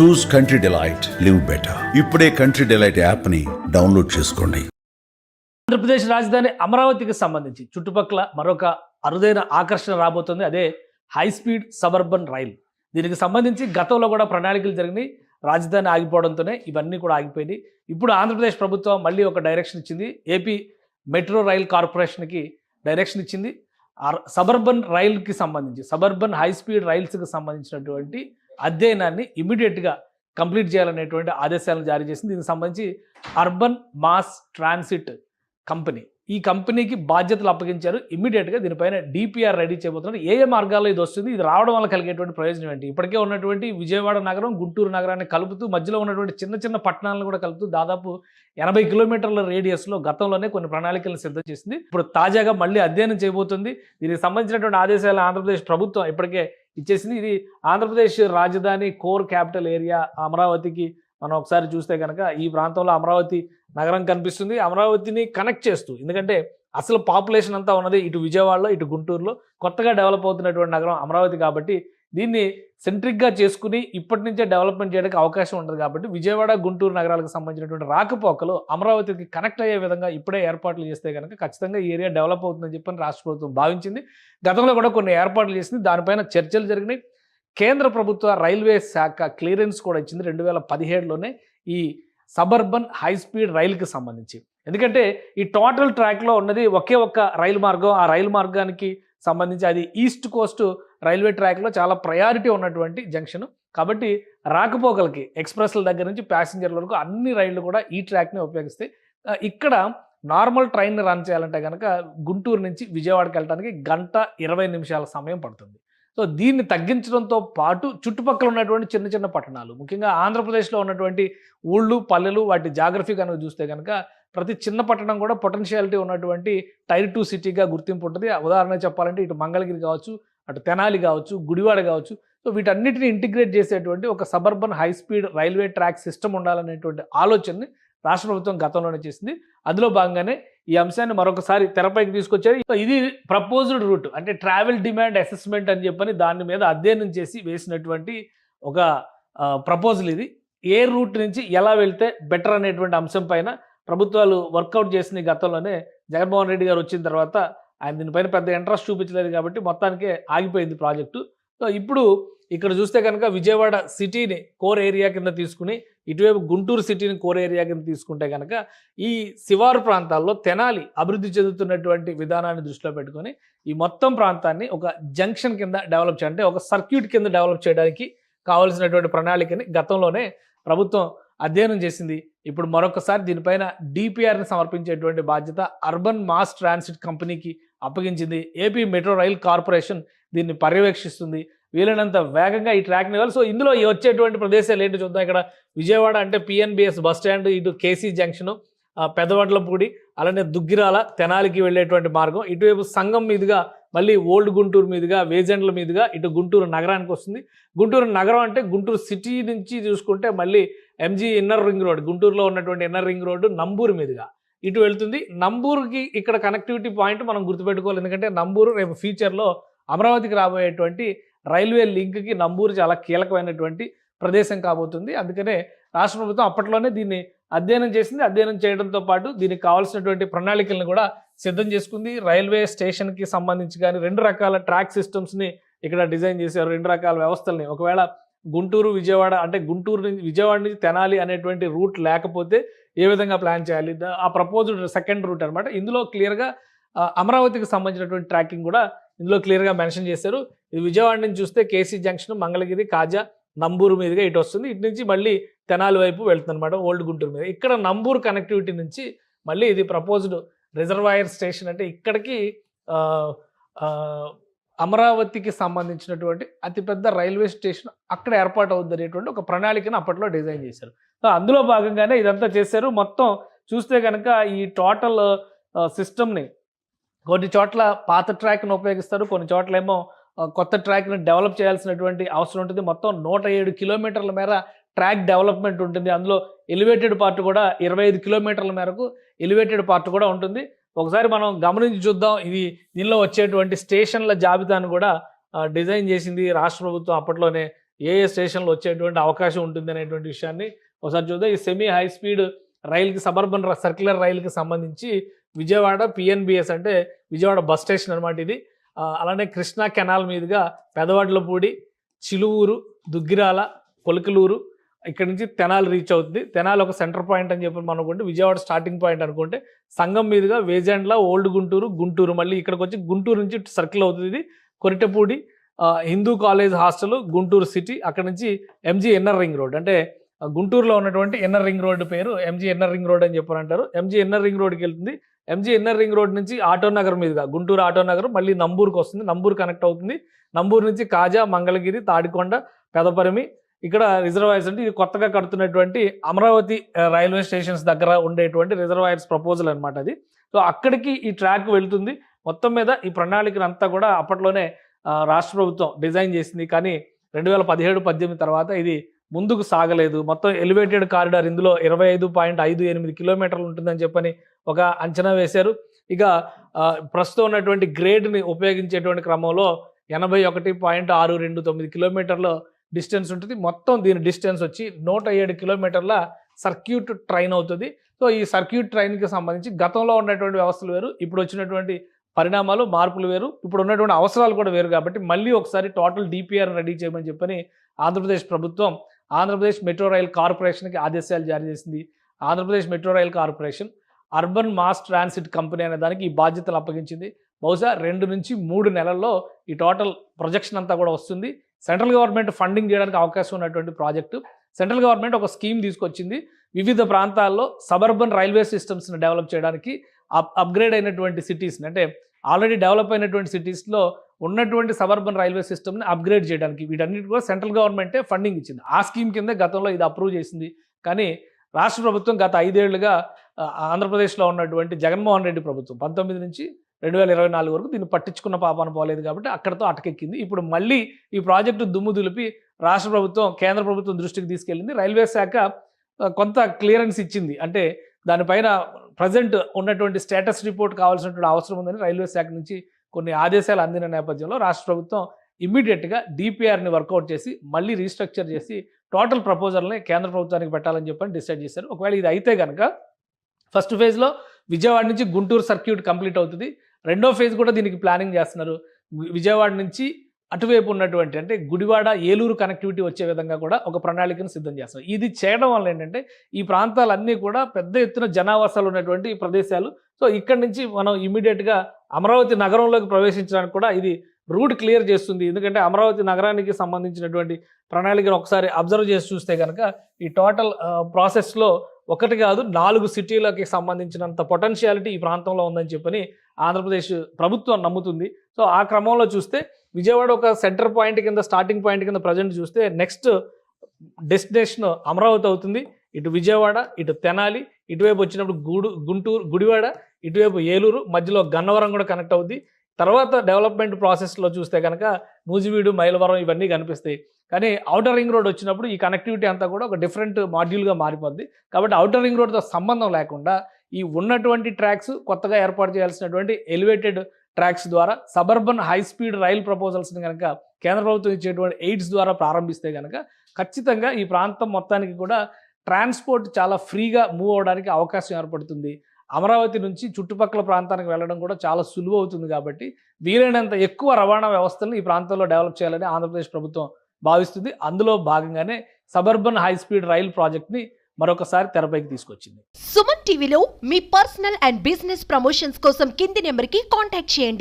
Choose Country Delight live better ఇప్పుడే Country Delight యాప్ని download చేసుకోండి. ఆంధ్రప్రదేశ్ రాజధాని అమరావతికి సంబంధించి చుట్టుపక్కల మరొక అరుదైన ఆకర్షణ రాబోతుంది. అదే హై స్పీడ్ సబర్బన్ రైల్. దీనికి సంబంధించి గతంలో కూడా ప్రణాళికలు జరిగినాయి. రాజధాని ఆగిపోవడంతోనే ఇవన్నీ కూడా ఆగిపోయింది ఇప్పుడు ఆంధ్రప్రదేశ్ ప్రభుత్వం మళ్ళీ ఒక డైరెక్షన్ ఇచ్చింది. ఏపీ మెట్రో రైల్ కార్పొరేషన్కి డైరెక్షన్ ఇచ్చింది. ఆర్- సబర్బన్ రైల్కి సంబంధించి సబర్బన్ హై స్పీడ్ రైల్స్కి సంబంధించినటువంటి అధ్యయనాన్ని ఇమీడియట్గా కంప్లీట్ చేయాలనేటువంటి ఆదేశాలను జారీ చేసింది. దీనికి సంబంధించి అర్బన్ మాస్ ట్రాన్సిట్ కంపెనీ. ఈ కంపెనీకి బాధ్యతలు అప్పగించారు. ఇమీడియట్గా దీనిపైన డిపిఆర్ రెడీ చేయబోతున్నారు. ఏ ఏ మార్గాల్లో ఇది వస్తుంది ఇది రావడం వల్ల కలిగేటువంటి ప్రయోజనం ఏంటి? ఇప్పటికే ఉన్నటువంటి విజయవాడ నగరం గుంటూరు నగరాన్ని కలుపుతూ మధ్యలో ఉన్నటువంటి చిన్న చిన్న పట్టణాలను కూడా కలుపుతూ దాదాపు ఎనభై కిలోమీటర్ల రేడియస్లో గతంలోనే కొన్ని ప్రణాళికలను సిద్ధం చేసింది. ఇప్పుడు తాజాగా మళ్ళీ అధ్యయనం చేయబోతుంది. దీనికి సంబంధించినటువంటి ఆదేశాలు ఆంధ్రప్రదేశ్ ప్రభుత్వం ఇప్పటికే ఇచ్చేసింది. ఇది ఆంధ్రప్రదేశ్ రాజధాని కోర్ క్యాపిటల్ ఏరియా అమరావతికి మనం ఒకసారి చూస్తే కనుక ఈ ప్రాంతంలో అమరావతి నగరం కనిపిస్తుంది. అమరావతిని కనెక్ట్ చేస్తూ ఎందుకంటే అసలు పాపులేషన్ అంతా ఉన్నది ఇటు విజయవాడలో ఇటు గుంటూరులో కొత్తగా డెవలప్ అవుతున్నటువంటి నగరం అమరావతి కాబట్టి దీన్ని సెంట్రిక్గా చేసుకుని ఇప్పటి నుంచే డెవలప్మెంట్ చేయడానికి అవకాశం ఉండదు కాబట్టి విజయవాడ గుంటూరు నగరాలకు సంబంధించినటువంటి రాకపోకలు అమరావతికి కనెక్ట్ అయ్యే విధంగా ఇప్పుడే ఏర్పాట్లు చేస్తే కనుక ఖచ్చితంగా ఈ ఏరియా డెవలప్ అవుతుందని చెప్పని రాష్ట్ర ప్రభుత్వం భావించింది. గతంలో కూడా కొన్ని ఏర్పాట్లు చేసింది. దానిపైన చర్చలు జరిగినాయి. కేంద్ర ప్రభుత్వ రైల్వే శాఖ క్లియరెన్స్ కూడా ఇచ్చింది. రెండు వేల పదిహేడులోనే ఈ సబర్బన్ హై స్పీడ్ రైలుకి సంబంధించి. ఎందుకంటే ఈ టోటల్ ట్రాక్లో ఉన్నది ఒకే ఒక్క రైలు మార్గం. ఆ రైలు మార్గానికి సంబంధించి అది ఈస్ట్ కోస్ట్ రైల్వే ట్రాక్లో చాలా ప్రయారిటీ ఉన్నటువంటి జంక్షన్. కాబట్టి రాకపోకలకి ఎక్స్ప్రెస్ల దగ్గర నుంచి ప్యాసింజర్ల వరకు అన్ని రైళ్ళు కూడా ఈ ట్రాక్ని ఉపయోగిస్తాయి ఇక్కడ నార్మల్ ట్రైన్ రన్ చేయాలంటే కనుక గుంటూరు నుంచి విజయవాడకి వెళ్ళడానికి గంట ఇరవై నిమిషాల సమయం పడుతుంది. సో దీన్ని తగ్గించడంతో పాటు చుట్టుపక్కల ఉన్నటువంటి చిన్న చిన్న పట్టణాలు ముఖ్యంగా ఆంధ్రప్రదేశ్లో ఉన్నటువంటి ఊళ్ళు పల్లెలు వాటి జాగ్రఫీ కనుక చూస్తే కనుక ప్రతి చిన్న పట్టణం కూడా పొటెన్షియాలిటీ ఉన్నటువంటి టైర్ టూ సిటీగా గుర్తింపు ఉంటుంది. ఉదాహరణ చెప్పాలంటే ఇటు మంగళగిరి కావచ్చు అటు తెనాలి కావచ్చు గుడివాడ కావచ్చు. సో వీటన్నిటిని ఇంటిగ్రేట్ చేసేటువంటి ఒక suburban high speed railway track system ఉండాలనేటువంటి ఆలోచనని రాష్ట్ర ప్రభుత్వం గతంలోనే చేసింది. అందులో భాగంగానే ఈ అంశాన్ని మరొకసారి తెరపైకి తీసుకొచ్చారు. సో ఇది ప్రపోజ్డ్ రూట్ అంటే ట్రావెల్ డిమాండ్ అసెస్మెంట్ అని చెప్పని దాని మీద అధ్యయనం చేసి వేసినటువంటి ఒక ప్రపోజల్ ఇది. ఏ రూట్ నుంచి ఎలా వెళ్తే బెటర్ అనేటువంటి అంశం పైన ప్రభుత్వాలు వర్కౌట్ చేసిన గతంలోనే. జగన్మోహన్ రెడ్డి గారు వచ్చిన తర్వాత ఆయన దీనిపైన పెద్ద ఇంట్రెస్ట్ చూపించలేదు కాబట్టి మొత్తానికే ఆగిపోయింది ప్రాజెక్టు. సో ఇప్పుడు ఇక్కడ చూస్తే కనుక విజయవాడ సిటీని కోర్ ఏరియా కింద తీసుకుని ఇటువైపు గుంటూరు సిటీని కోర్ ఏరియా కింద తీసుకుంటే కనుక ఈ శివారు ప్రాంతాల్లో తెనాలి అభివృద్ధి చెందుతున్నటువంటి విధానాన్ని దృష్టిలో పెట్టుకొని ఈ మొత్తం ప్రాంతాన్ని ఒక జంక్షన్ కింద డెవలప్ చేయాలి అంటే ఒక సర్క్యూట్ కింద డెవలప్ చేయడానికి కావాల్సినటువంటి ప్రణాళికని గతంలోనే ప్రభుత్వం అధ్యయనం చేసింది. ఇప్పుడు మరొకసారి దీనిపైన డిపిఆర్ని సమర్పించేటువంటి బాధ్యత అర్బన్ మాస్ ట్రాన్సిట్ కంపెనీకి అప్పగించింది. ఏపీ మెట్రో రైల్ కార్పొరేషన్ దీన్ని పర్యవేక్షిస్తుంది. వీలైనంత వేగంగా ఈ ట్రాక్ని ఇవ్వాలి. సో ఇందులో వచ్చేటువంటి ప్రదేశాలు ఏంటి చూద్దాం. ఇక్కడ విజయవాడ అంటే పిఎన్బిఎస్ బస్ స్టాండ్ ఇటు కేసీ జంక్షన్ పెదవడ్లపూడి అలానే దుగ్గిరాల తెనాలికి వెళ్ళేటువంటి మార్గం. ఇటువైపు సంఘం మీదుగా మళ్ళీ ఓల్డ్ గుంటూరు మీదుగా వేజెండ్ల మీదుగా ఇటు గుంటూరు నగరానికి వస్తుంది. గుంటూరు నగరం అంటే గుంటూరు సిటీ నుంచి చూసుకుంటే మళ్ళీ ఎంజీ ఇన్నర్ రింగ్ రోడ్ గుంటూరులో ఉన్నటువంటి ఇన్నర్ రింగ్ రోడ్డు నంబూరు మీదుగా. ఇటు వెళ్తుంది. నంబూరుకి ఇక్కడ కనెక్టివిటీ పాయింట్ మనం గుర్తుపెట్టుకోవాలి. ఎందుకంటే నంబూరు రేపు ఫ్యూచర్లో అమరావతికి రాబోయేటువంటి రైల్వే లింక్కి నంబూరు చాలా కీలకమైనటువంటి ప్రదేశం కాబోతుంది. అందుకనే రాష్ట్ర ప్రభుత్వం అప్పట్లోనే దీన్ని అధ్యయనం చేసింది. అధ్యయనం చేయడంతో పాటు దీనికి కావాల్సినటువంటి ప్రణాళికలను కూడా సిద్ధం చేసుకుంది. రైల్వే స్టేషన్కి సంబంధించి కానీ రెండు రకాల ట్రాక్ సిస్టమ్స్ని ఇక్కడ డిజైన్ చేశారు. రెండు రకాల వ్యవస్థల్ని. ఒకవేళ గుంటూరు విజయవాడ అంటే గుంటూరు నుంచి విజయవాడ నుంచి తెనాలి అనేటువంటి రూట్ లేకపోతే ఏ విధంగా ప్లాన్ చేయాలి? ఆ ప్రపోజ్డ్ సెకండ్ రూట్ అనమాట ఇందులో క్లియర్గా అమరావతికి సంబంధించినటువంటి ట్రాకింగ్ కూడా ఇందులో క్లియర్గా మెన్షన్ చేశారు. ఇది విజయవాడ నుంచి చూస్తే కేసీ జంక్షన్ మంగళగిరి కాజా నంబూరు మీదుగా ఇటు వస్తుంది. ఇటు నుంచి మళ్ళీ తెనాలి వైపు వెళ్తుంది అనమాట ఓల్డ్ గుంటూరు మీద. ఇక్కడ నంబూరు కనెక్టివిటీ నుంచి మళ్ళీ ఇది ప్రపోజ్డ్ రిజర్వాయర్ స్టేషన్ అంటే ఇక్కడికి అమరావతికి సంబంధించినటువంటి అతిపెద్ద రైల్వే స్టేషన్ అక్కడ ఏర్పాటు అవుద్ది అనేటువంటి ఒక ప్రణాళికను అప్పట్లో డిజైన్ చేశారు. అందులో భాగంగానే ఇదంతా చేశారు. మొత్తం చూస్తే కనుక ఈ టోటల్ సిస్టమ్ని కొన్ని చోట్ల పాత ట్రాక్ను ఉపయోగిస్తారు. కొన్ని చోట్ల ఏమో కొత్త ట్రాక్ని డెవలప్ చేయాల్సినటువంటి అవసరం ఉంటుంది. మొత్తం నూట ఏడు కిలోమీటర్ల మేర ట్రాక్ డెవలప్మెంట్ ఉంటుంది. అందులో ఎలివేటెడ్ పార్ట్ కూడా ఇరవై ఐదు కిలోమీటర్ల మేరకు ఎలివేటెడ్ పార్ట్ కూడా ఉంటుంది. ఒకసారి మనం గమనించి చూద్దాం. ఇది దీనిలో వచ్చేటువంటి స్టేషన్ల జాబితాను కూడా డిజైన్ చేసింది రాష్ట్ర ప్రభుత్వం. అప్పట్లోనే ఏ ఏ స్టేషన్లో వచ్చేటువంటి అవకాశం ఉంటుంది అనేటువంటి విషయాన్ని ఒకసారి చూద్దాం. ఈ సెమీ హై స్పీడ్ రైల్కి సబర్బన్ సర్క్యులర్ రైలుకి సంబంధించి విజయవాడ పిఎన్బిఎస్ అంటే విజయవాడ బస్ స్టేషన్ అనమాట ఇది. అలానే కృష్ణా కెనాల్ మీదుగా పెదవడ్లపూడి చిలువూరు దుగ్గిరాల పొలకలూరు ఇక్కడ నుంచి తెనాలి రీచ్ అవుతుంది. తెనాలి ఒక సెంటర్ పాయింట్ అని చెప్పి మనం అనుకుంటే విజయవాడ స్టార్టింగ్ పాయింట్ అనుకుంటే సంఘం మీదుగా వేజెండ్ల ఓల్డ్ గుంటూరు గుంటూరు. మళ్ళీ ఇక్కడికి వచ్చి గుంటూరు నుంచి సర్కిల్ అవుతుంది ఇది. Koritapudi Hindu college hostel Guntur city అక్కడ నుంచి ఎంజీ ఎన్ఆర్ రింగ్ రోడ్ అంటే గుంటూరులో ఉన్నటువంటి ఎన్ఆర్ రింగ్ రోడ్డు పేరు ఎంజీ ఎన్ఆర్ రింగ్ రోడ్ అని చెప్పని అంటారు ఎంజీ ఎన్ఆర్ రింగ్ రోడ్కి వెళ్తుంది. ఎంజీ ఎన్ఆర్ రింగ్ రోడ్ నుంచి ఆటో నగర్ మీదుగా గుంటూరు ఆటో నగర్ మళ్ళీ నంబూరుకి వస్తుంది. నంబూరు కనెక్ట్ అవుతుంది. నంబూరు నుంచి కాజా మంగళగిరి తాడికొండ పెదపరిమి. ఇక్కడ రిజర్వాయర్స్ అంటే ఇది కొత్తగా కడుతున్నటువంటి అమరావతి రైల్వే స్టేషన్స్ దగ్గర ఉండేటువంటి రిజర్వాయర్స్ ప్రపోజల్ అనమాట అది. సో అక్కడికి ఈ ట్రాక్ వెళ్తుంది. మొత్తం మీద ఈ ప్రణాళికనంతా కూడా అప్పట్లోనే రాష్ట్ర ప్రభుత్వం డిజైన్ చేసింది. కానీ రెండు వేల పదిహేడు పద్దెనిమిది తర్వాత ఇది ముందుకు సాగలేదు. మొత్తం ఎలివేటెడ్ కారిడార్ ఇందులో ఇరవై ఐదు పాయింట్ ఐదు ఎనిమిది కిలోమీటర్లు ఉంటుందని చెప్పని ఒక అంచనా వేశారు. ఇక ప్రస్తుతం ఉన్నటువంటి గ్రేడ్ని ఉపయోగించేటువంటి క్రమంలో ఎనభై ఒకటి పాయింట్ ఆరు రెండు తొమ్మిది కిలోమీటర్ల డిస్టెన్స్ ఉంటుంది. మొత్తం దీని డిస్టెన్స్ వచ్చి నూట ఏడు కిలోమీటర్ల సర్క్యూట్ ట్రైన్ అవుతుంది. సో ఈ సర్క్యూట్ ట్రైన్కి సంబంధించి గతంలో ఉన్నటువంటి వ్యవస్థలు వేరు ఇప్పుడు వచ్చినటువంటి పరిణామాలు మార్పులు వేరు ఇప్పుడు ఉన్నటువంటి అవసరాలు కూడా వేరు కాబట్టి మళ్ళీ ఒకసారి టోటల్ డిపిఆర్ రెడీ చేయమని చెప్పని ఆంధ్రప్రదేశ్ ప్రభుత్వం ఆంధ్రప్రదేశ్ మెట్రో రైల్ కార్పొరేషన్కి ఆదేశాలు జారీ చేసింది. Andhra Pradesh metro rail corporation urban mass transit company అనే దానికి ఈ బాధ్యతలు అప్పగించింది. బహుశా రెండు నుంచి మూడు నెలల్లో ఈ టోటల్ ప్రొజెక్షన్ అంతా కూడా వస్తుంది. సెంట్రల్ గవర్నమెంట్ ఫండింగ్ చేయడానికి అవకాశం ఉన్నటువంటి ప్రాజెక్టు. సెంట్రల్ గవర్నమెంట్ ఒక స్కీమ్ తీసుకొచ్చింది. వివిధ ప్రాంతాల్లో సబర్బన్ రైల్వే సిస్టమ్స్ని డెవలప్ చేయడానికి అప్ అప్గ్రేడ్ అయినటువంటి సిటీస్ని అంటే ఆల్రెడీ డెవలప్ అయినటువంటి సిటీస్లో ఉన్నటువంటి సబర్బన్ రైల్వే సిస్టమ్ని అప్గ్రేడ్ చేయడానికి వీటన్నిటి కూడా సెంట్రల్ గవర్నమెంటే ఫండింగ్ ఇచ్చింది. ఆ స్కీమ్ కింద గతంలో ఇది అప్రూవ్ చేసింది. కానీ రాష్ట్ర ప్రభుత్వం గత ఐదేళ్ళుగా ఆంధ్రప్రదేశ్లో ఉన్నటువంటి జగన్మోహన్ రెడ్డి ప్రభుత్వం పంతొమ్మిది నుంచి రెండు వేల ఇరవై నాలుగు వరకు దీన్ని పట్టించుకున్న పాపాన పోలేదు కాబట్టి అక్కడతో అటకెక్కింది. ఇప్పుడు మళ్ళీ ఈ ప్రాజెక్టు దుమ్ము దులిపి రాష్ట్ర ప్రభుత్వం కేంద్ర ప్రభుత్వం దృష్టికి తీసుకెళ్ళింది. రైల్వే శాఖ కొంత క్లియరెన్స్ ఇచ్చింది. అంటే దానిపైన ప్రజెంట్ ఉన్నటువంటి స్టేటస్ రిపోర్ట్ కావాల్సినటువంటి అవసరం ఉందని రైల్వే శాఖ నుంచి కొన్ని ఆదేశాలు అందిన నేపథ్యంలో రాష్ట్ర ప్రభుత్వం ఇమ్మీడియట్గా డిపిఆర్ని వర్కౌట్ చేసి మళ్ళీ రీస్ట్రక్చర్ చేసి టోటల్ ప్రపోజల్ని కేంద్ర ప్రభుత్వానికి పెట్టాలని చెప్పని డిసైడ్ చేశారు. ఒకవేళ ఇది అయితే కనుక ఫస్ట్ ఫేజ్లో విజయవాడ నుంచి గుంటూరు సర్క్యూట్ కంప్లీట్ అవుతుంది. రెండో ఫేజ్ కూడా దీనికి ప్లానింగ్ చేస్తున్నారు. విజయవాడ నుంచి అటువైపు ఉన్నటువంటి అంటే గుడివాడ ఏలూరు కనెక్టివిటీ వచ్చే విధంగా కూడా ఒక ప్రణాళికను సిద్ధం చేస్తారు ఇది చేయడం వల్ల ఏంటంటే ఈ ప్రాంతాలన్నీ కూడా పెద్ద ఎత్తున జనావాసాలు ఉన్నటువంటి ప్రదేశాలు. సో ఇక్కడ నుంచి మనం ఇమీడియట్గా అమరావతి నగరంలోకి ప్రవేశించడానికి కూడా ఇది రూట్ క్లియర్ చేస్తుంది. ఎందుకంటే అమరావతి నగరానికి సంబంధించినటువంటి ప్రణాళికను ఒకసారి అబ్జర్వ్ చేసి చూస్తే కనుక ఈ టోటల్ ప్రాసెస్లో ఒకటి కాదు నాలుగు సిటీలకి సంబంధించినంత పొటెన్షియాలిటీ ఈ ప్రాంతంలో ఉందని చెప్పని ఆంధ్రప్రదేశ్ ప్రభుత్వం నమ్ముతుంది. సో ఆ క్రమంలో చూస్తే విజయవాడ ఒక సెంటర్ పాయింట్ కింద స్టార్టింగ్ పాయింట్ కింద ప్రజెంట్ చూస్తే నెక్స్ట్ డెస్టినేషన్ అమరావతి అవుతుంది. ఇటు విజయవాడ ఇటు తెనాలి ఇటువైపు వచ్చినప్పుడు గూడు గుంటూరు గుడివాడ ఇటువైపు ఏలూరు మధ్యలో గన్నవరం కూడా కనెక్ట్ అవుద్ది. తర్వాత డెవలప్మెంట్ ప్రాసెస్లో చూస్తే కనుక నూజివీడు మైలవరం ఇవన్నీ కనిపిస్తాయి. కానీ అవుటర్ రింగ్ రోడ్ వచ్చినప్పుడు ఈ కనెక్టివిటీ అంతా కూడా ఒక డిఫరెంట్ మాడ్యూల్గా మారిపోద్ది. కాబట్టి అవుటర్ రింగ్ రోడ్తో సంబంధం లేకుండా ఈ ఉన్నటువంటి ట్రాక్స్ కొత్తగా ఏర్పాటు చేయాల్సినటువంటి ఎలివేటెడ్ ట్రాక్స్ ద్వారా సబర్బన్ హై స్పీడ్ రైల్ ప్రపోజల్స్ని కనుక కేంద్ర ప్రభుత్వం ఇచ్చేటువంటి ఎయిడ్స్ ద్వారా ప్రారంభిస్తే కనుక ఖచ్చితంగా ఈ ప్రాంతం మొత్తానికి కూడా ట్రాన్స్పోర్ట్ చాలా ఫ్రీగా మూవ్ అవడానికి అవకాశం ఏర్పడుతుంది. అమరావతి నుంచి చుట్టుపక్కల ప్రాంతానికి వెళ్ళడం కూడా చాలా సులువు అవుతుంది కాబట్టి వీలైనంత ఎక్కువ రవాణా వ్యవస్థలను ఈ ప్రాంతంలో డెవలప్ చేయాలని ఆంధ్రప్రదేశ్ ప్రభుత్వం భావిస్తుంది. అందులో భాగంగానే సబర్బన్ హై స్పీడ్ రైల్ ప్రాజెక్ట్ని మరొకసారి తెరపైకి తీసుకొచ్చింది. సుమన్ టీవీలో మీ పర్సనల్ అండ్ బిజినెస్ ప్రమోషన్స్ కోసం కింది నెంబర్కి కాంటాక్ట్ చేయండి.